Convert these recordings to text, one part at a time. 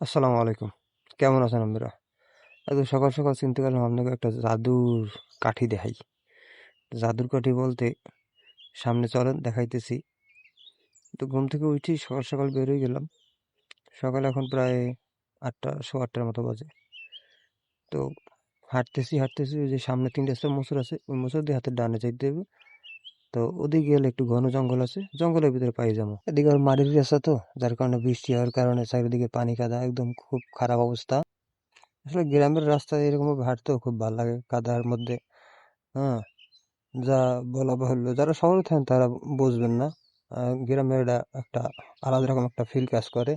আসসালামু আলাইকুম। কেমন আছেন আপনারা এত সকাল সকাল চিনতে গেলাম আপনাকে একটা জাদুর কাঠি দেখাই। জাদুর কাঠি বলতে সামনে চলেন, দেখাইতেছি। তো ঘুম থেকে উঠি, সকাল সকাল বেরোয় গেলাম। সকাল এখন প্রায় আটটা শো আটটার মতো বাজে। তো হাঁটতেছি হাঁটতেছি, ওই যে সামনে তিনটে মোচর আছে, ওই মোচর দিয়ে হাতের ডানে যাইতে হবে। তো ওদিকে গেলে একটু ঘন জঙ্গল আছে, জঙ্গলের ভিতরে পাই যাব। এদিকে আর মাটির রাস্তা তো, যার কারণে বৃষ্টি হওয়ার কারণে চারিদিকে পানি কাদা, একদম খুব খারাপ অবস্থা। আসলে গ্রামের রাস্তায় এরকম হাঁটতেও খুব ভালো লাগে কাদার মধ্যে। হ্যাঁ যা বলা বাহুল্য, যারা শহরে থাকেন তারা বুঝবেন না। গ্রামের একটা আলাদা রকম একটা ফিল কাজ করে।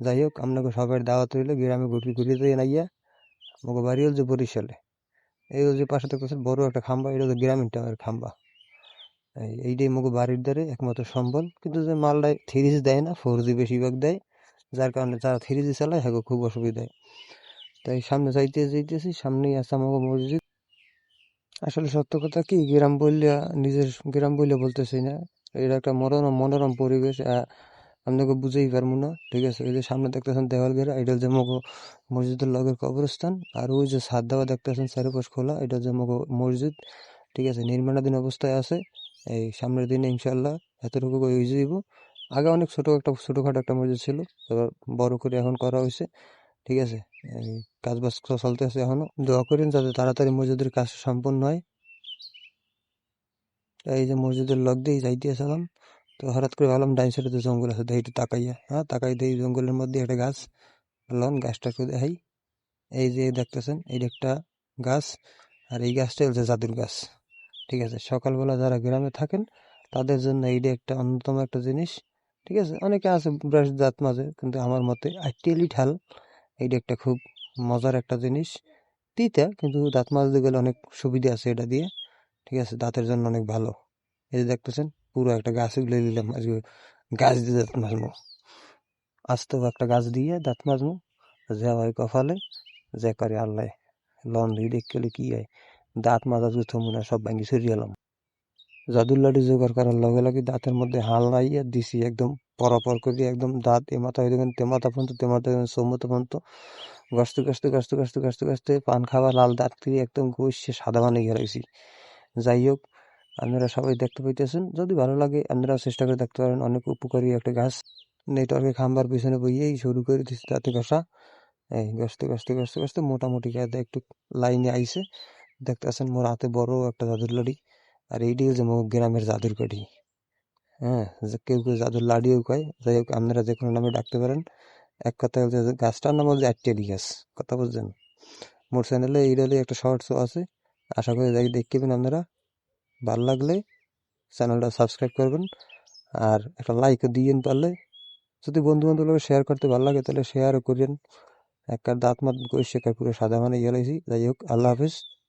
যাই হোক, আপনাকে সবাই দাওয়াত রইলে, গ্রামে ঘুরি দিয়ে নাইয়া আমাকে বাড়ি হল যে বরিশালে। এই যে পাশে দেখতেছেন বড় একটা খাম্বা, এটা হচ্ছে গ্রামীণ টাওয়ার খাম্বা। এইটাই মুগো বাড়ির দ্বারে একমাত্র সম্বল। কিন্তু যে মালটাই থ্রি জি দেয় না ফোর জি বেশিরভাগ দেয়, যার কারণে যারা থ্রি জি চালায় হ্যাঁ খুব অসুবিধায় তাই সামনে যাইতে যাইতেছি, সামনেই আছে আমাকে মসজিদ। আসলে সত্য কথা কি, গ্রাম বললে, নিজের গ্রাম বললে বলতেছি না। এটা একটা মনোরম মনোরম পরিবেশ আপনাকে বুঝেই পারব না, ঠিক আছে? ওই যে সামনে দেখতেছেন দেওয়াল ঘেরা, এটা হচ্ছে মগো মসজিদের লগের কবরস্থান। আর ওই যে ছাদ দেওয়া দেখতেছেন, চারিপাশ খোলা, এটা হচ্ছে মগো মসজিদ, ঠিক আছে? নির্মাণাধীন অবস্থায় আছে। এই সামনের দিনে ইনশাল্লাহ এতটুকু হয়ে যাইব আগে অনেক ছোটো একটা, ছোটোখাটো একটা মসজিদ ছিল, এবার বড় করে এখন করা হয়েছে, ঠিক আছে? এই কাজ বাজ চলতে আছে এখনও দোয়া করেন যাতে তাড়াতাড়ি মসজিদের কাজ সম্পন্ন হয়। এই যে মসজিদের লগ দিয়ে যাইতে আসলাম, তো হঠাৎ করে ভাবলাম ডাইন সাইডে তো জঙ্গল আছে দেখি তাকাইয়া হ্যাঁ তাকাই দেই জঙ্গলের মধ্যে একটা গাছ, লন গাছটা একটু দেখাই। এই যে দেখতেছেন এই একটা গাছ, আর এই গাছটা হচ্ছে জাদুর গাছ। ঠিক আছে? সকালবেলা যারা গ্রামে থাকেন, তাদের জন্য এইটা একটা অন্যতম একটা জিনিস, ঠিক আছে? অনেকে আছে ব্রাশ দাঁত মাঝে, কিন্তু আমার মতে আইটিএলি ঠাল এইটা একটা খুব মজার একটা জিনিস। তিতা, কিন্তু দাঁত মাজতে গেলে অনেক সুবিধা আছে এটা দিয়ে, ঠিক আছে? দাঁতের জন্য অনেক ভালো। এই যে দেখতেছেন, পুরো একটা গাছ উগলে দিলাম, আজকে গাছ দিয়ে দাঁত মাজবো। আস্তেও একটা গাছ দিয়ে দাঁত মাজবো, যা হয় কপালে, যে করে আল্লাহ, লন দেখলে কি হয়। দাঁত মাজা জুতো মুনা সব ভাঙ্গি সরিয়ে এলাম। জাদুর লাঠি জোগাড় করার লগে লগে দাঁতের মধ্যে হাল লাইয়া দিছি একদম পরাপর করে, একদম দাঁত এ মাথা হয়ে দেখেন তে মাথা পর্যন্ত, তে মাথা সৌমতো পর্যন্ত। গাছতে গাছতে গাছতে গাছতে গাছতে গাছতে পান খাওয়া লাল দাঁত দিয়ে একদম ঘষে সাদা বানিয়ে গেলাইছি যাই হোক, আপনারা সবাই দেখতে পাইতেছেন, যদি ভালো লাগে আপনারাও চেষ্টা করে দেখতে পারেন। অনেক উপকারী একটা গাছ। নেটওয়ার্কে খাম্বার পিছনে বইয়েই শুরু করে দিচ্ছি দাঁতে ঘষা। এই গাছতে গাছতে গাছতে গাছতে মোটামুটি গায়ে একটু লাইনে আইছে। দেখতেছেন মোর হাতে বড় একটা জাদুর লাড়ি, আর এইটি হচ্ছে মোর গ্রামের জাদুর কাঠি হ্যাঁ যে কেউ কেউ জাদুর লাড়িও কয়। যাই হোক, আপনারা যে কোনো নামে ডাকতে পারেন। এক কথায় হচ্ছে গাছটার নাম হচ্ছে আটটেলি গাছ। কথা বুঝছেন? মোর চ্যানেলে এইটালে একটা শর্ট শো আছে। আশা করি যাই দেখবেন আপনারা। ভালো লাগলে চ্যানেলটা সাবস্ক্রাইব করবেন। আর একটা লাইকও দিয়েন পারলে। যদি বন্ধু বান্ধব শেয়ার করতে ভালো লাগে, তাহলে শেয়ারও করেন। একটা দাঁত মাত করে শেখার পুরো সাদা মানে গেলেছি যাই হোক, আল্লাহ হাফিজ।